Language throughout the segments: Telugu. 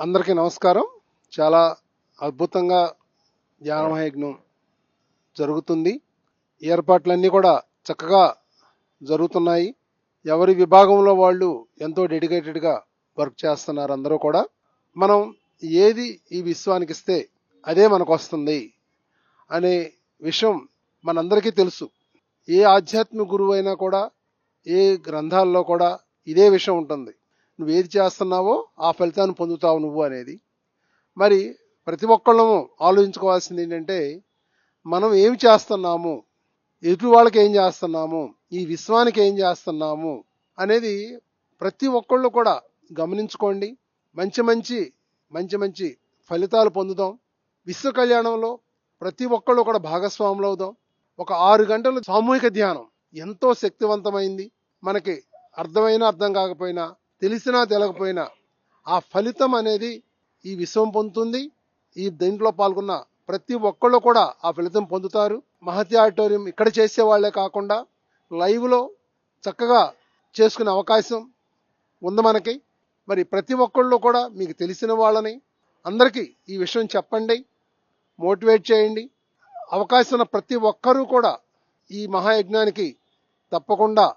అందరికీ నమస్కారం. చాలా అద్భుతంగా ధ్యానమహయజ్ఞం జరుగుతుంది. ఏర్పాట్లన్నీ కూడా చక్కగా జరుగుతున్నాయి. ఎవరి విభాగంలో వాళ్ళు ఎంతో డెడికేటెడ్గా వర్క్ చేస్తున్నారు అందరూ కూడా. మనం ఏది ఈ విశ్వానికి ఇస్తే అదే మనకు వస్తుంది అనే విషయం మనందరికీ తెలుసు. ఏ ఆధ్యాత్మిక గురువు అయినా కూడా ఏ గ్రంథాల్లో కూడా ఇదే విషయం ఉంటుంది. నువ్వు ఏది చేస్తున్నావో ఆ ఫలితాన్ని పొందుతావు నువ్వు అనేది. మరి ప్రతి ఒక్కళ్ళము ఆలోచించుకోవాల్సింది ఏంటంటే మనం ఏమి చేస్తున్నాము? ఎదుటి వాళ్ళకి ఏం చేస్తున్నాము? ఈ విశ్వానికి ఏం చేస్తున్నాము? అనేది ప్రతి ఒక్కళ్ళు కూడా గమనించుకోండి. మంచి మంచి మంచి మంచి ఫలితాలు పొందుదాం. విశ్వ కళ్యాణంలో ప్రతి ఒక్కళ్ళు కూడా భాగస్వాములు అవుదాం. ఒక ఆరు గంటలు సామూహిక ధ్యానం ఎంతో శక్తివంతమైంది. మనకి అర్థమైనా అర్థం కాకపోయినా తెలిసినా తెలకపోయినా ఆ ఫలితం అనేది ఈ విశ్వం పొందుతుంది. ఈ దీంట్లో పాల్గొన్న ప్రతి ఒక్కళ్ళు కూడా ఆ ఫలితం పొందుతారు. మహతి ఆడిటోరియం ఇక్కడ చేసే వాళ్ళే కాకుండా లైవ్లో చక్కగా చేసుకునే అవకాశం ఉంది మనకి. మరి ప్రతి ఒక్కళ్ళు కూడా మీకు తెలిసిన వాళ్ళని అందరికీ ఈ విషయం చెప్పండి. మోటివేట్ చేయండి. అవకాశం ఉన్న ప్రతి ఒక్కరూ కూడా ఈ మహాయజ్ఞానికి తప్పకుండా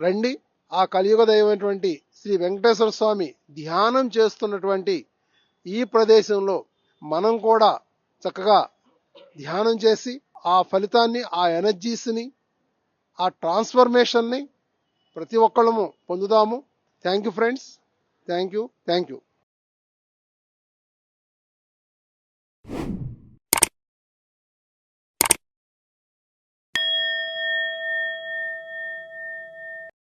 రండి. ఆ కలియుగ దైవమైనటువంటి శ్రీ వెంకటేశ్వర స్వామి ధ్యానం చేస్తున్నటువంటి ఈ ప్రదేశంలో మనం కూడా చక్కగా ధ్యానం చేసి ఆ ఫలితాన్ని ఆ ఎనర్జీస్ని ఆ ట్రాన్స్ఫర్మేషన్ని ప్రతి ఒక్కళ్ళము పొందుదాము. Thank you friends thank you thank you